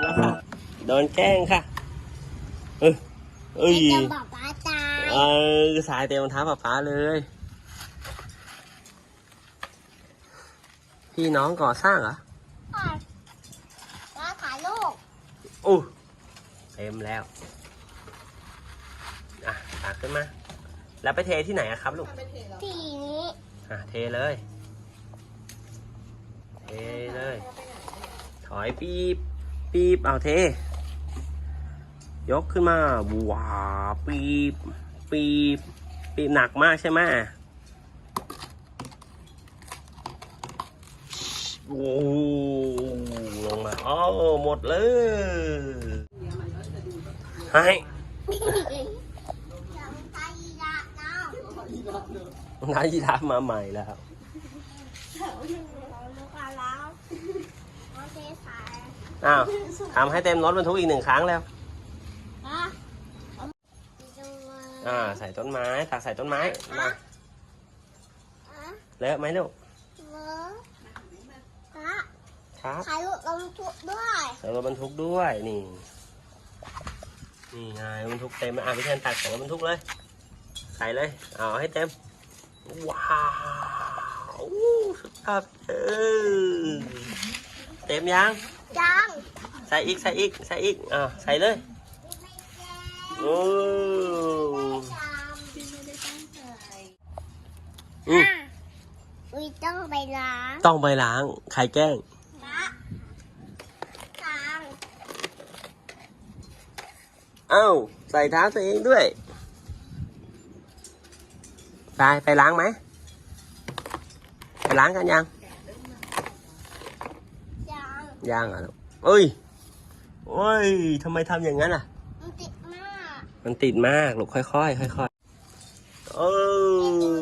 แล้วค่ะ โดนแกล้งค่ะ เออเอ้ยจะบอกป้าตายเออสายเต็มรองเท้าป๊าป๊าเลย พี่น้องก่อสร้างเหรอป้าถ่ายรูปอู้เต็มแล้ว อะตักขึ้นมา แล้วไปเทที่ไหนอะครับลูกสีนี้ อะ เทเลย เทเลย ถอยปีบปีบเอาเท ยกขึ้นมาว้าปีบปีบปีบหนักมากใช่ไหมโอ้ลงมาอ้าวหมดเลยให้ยังตายละเนาะนายยีราฟมาใหม่แล้ว เราลูกกันแล้วโอเค สายอ้าวทำให้เต็มรถบรรทุกอีกหนึ่งครั้งแล้ว อะอ่า ใส่ต้นไม้ ตักใส่ต้นไม้ มาเลอะไหมลูกเมื่อป้าครับถ่ายรูปลงทุกด้วยใส่รถบรรทุกด้วยนี่ นี่ไงรถบรรทุกเต็มอะพี่แทนตักใส่รถบรรทุกเลย ใส่เลย เอาให้เต็ม ว้าวสุดยอดเออ เต็มยัง จังใส่อีก ใส่อีก ใส่อีก อ่าใส่เลย โอ้อืมอุ้ยต้องไปล้างต้องไปล้าง ใครแกล้งป้าจังเอ้า ใส่เท้าตัวเองด้วย ไป ไปล้างไหม ไปล้างกันยัง จังยังอะลูกเอ้ยโอ้ยทำไมทำอย่างนั้นอะ มันติดมากมันติดมากลูกค่อยๆค่อยๆเอ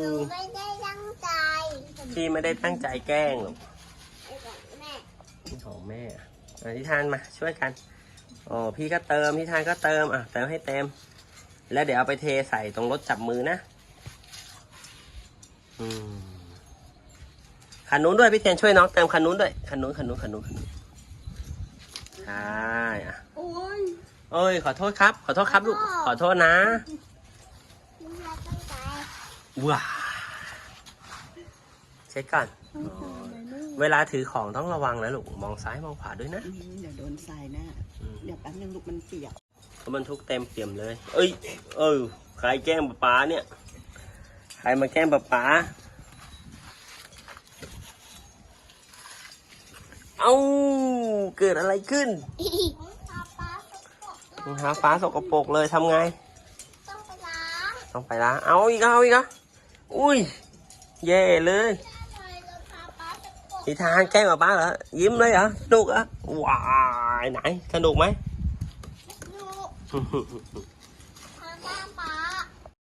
หนูอไม่ได้ตั้งใจพี่ไม่ได้ตั้งใจแกล้งหรอกแม่นี่ของแม่อะอะทิทานมาช่วยกันอ๋อพี่ก็เติมทิทานก็เติมอะเติมให้เต็ม แล้วเดี๋ยวเอาไปเทใส่ตรงรถจับมือนะอืมคันนู้นด้วยพี่เทนช่วยน้องเติมคันนู้นด้วยคันนู้นคันนู้นคันนู้นคันนู้น ใช่อะโอ้ยเอ้ย ขอโทษครับ ขอโทษครับลูก ขอโทษนะไม่ได้ตั้งใจว้าเช็คก่อนเวลาถือของต้องระวังนะลูก มองซ้ายมองขวาด้วยนะอืมเดี๋ยวโดนทรายหน้า อืมเดี๋ยวแป๊บนึงลูกมันเปียกรถบรรทุกเต็มเปี่ยมเลย เอ้ย เออใครแกล้งป๊าป๊าเนี่ย ใครมาแกล้งป๊าป๊าเอ้า เกิดอะไรขึ้นป้าป้ารองเท้าฟ้าสกปรกเลยทำไง ต้องไปล้างต้องไปล้างเอาอีกเอาอีกอะอุ้ยแย่เลยเลยรองเท้าป้าจะปกนิทานแกล้งป๊าป๊าเหรอยิ้มเลยเหรอสนุกเหรอะว้ายไหนสนุกไหมอยู่